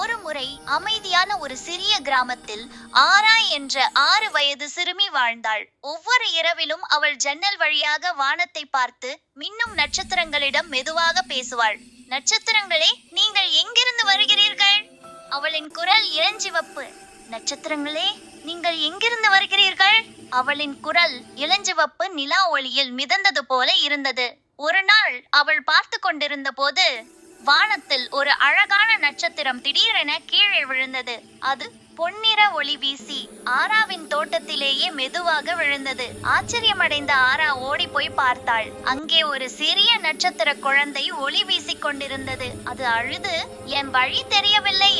ஒரு முறை அமைதியான ஒரு சிறிய கிராமத்தில் ஆரா என்ற ஆறு வயது சிறுமி வாழ்ந்தாள். ஒவ்வொரு இரவிலும் அவள் ஜன்னல் வழியாக வானத்தை பார்த்து மின்னும் நட்சத்திரங்களிடம் மெதுவாக பேசுவாள். நட்சத்திரங்களே நீங்கள் எங்கிருந்து வருகிறீர்கள்? அவளின் குரல் இளஞ்சிவப்பு. நட்சத்திரங்களே நீங்கள் எங்கிருந்து வருகிறீர்கள்? அவளின் குரல் இளஞ்சிவப்பு நிலா ஒளியில் மிதந்தது போல இருந்தது. ஒரு நாள் அவள் பார்த்து கொண்டிருந்த போது வானத்தில் ஒரு அழகான நட்சத்திரம் திடீரென கீழே விழுந்தது. அது பொன்னிற ஒளி வீசி ஆராவின் தோட்டத்திலேயே மெதுவாக விழுந்தது. ஆச்சரியமடைந்த ஆரா ஓடி போய் பார்த்தாள். அங்கே ஒரு சிறிய நட்சத்திர குழந்தை ஒளி வீசிக் கொண்டிருந்தது. அது அழுது என் வழி தெரியவில்லை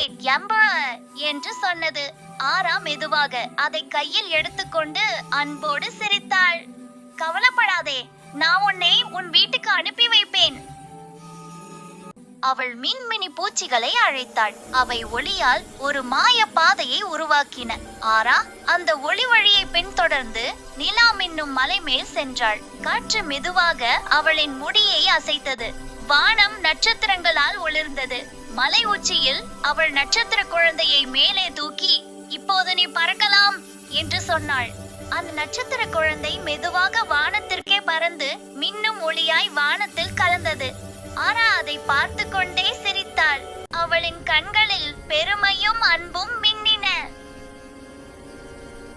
என்று சொன்னது. ஆரா மெதுவாக அதை கையில் எடுத்துக்கொண்டு அன்போடு சிரித்தாள். கவலைப்படாதே நான் உன்னை உன் வீட்டுக்கு அவள் மின்மினி பூச்சிகளை அழைத்தாள். அவை ஒளியால் ஒரு மாய பாதையை உருவாக்கின. ஆரா அந்த ஒளி வழியை பின்தொடர்ந்து நிலா மின்னும் மலை மேல் சென்றாள். காற்று மெதுவாக அவளின் முடியை அசைத்தது. வானம் நட்சத்திரங்களால் ஒளிர்ந்தது. மலை உச்சியில் அவள் நட்சத்திர குழந்தையை மேலே தூக்கி இப்போது நீ பறக்கலாம் என்று சொன்னாள். அந்த நட்சத்திர குழந்தை மெதுவாக வானத்திற்கே பறந்து மின்னும் ஒளியாய் வா பார்த்து கொண்டே சிரித்தாள். அவளின் கண்களில் பெருமையும் அன்பும் மின்னின.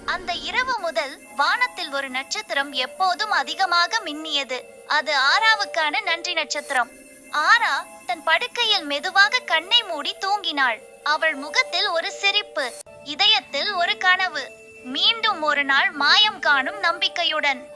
அந்த இரவு முதல் வானத்தில் ஒரு நட்சத்திரம் எப்போதும் அதிகமாக மின்னியது. அது ஆராவுக்கான நன்றி நட்சத்திரம். ஆரா தன் படுக்கையில் மெதுவாக கண்ணை மூடி தூங்கினாள். அவள் முகத்தில் ஒரு சிரிப்பு இதயத்தில் ஒரு கனவு. மீண்டும் ஒரு நாள் மாயம் காணும் நம்பிக்கையுடன்.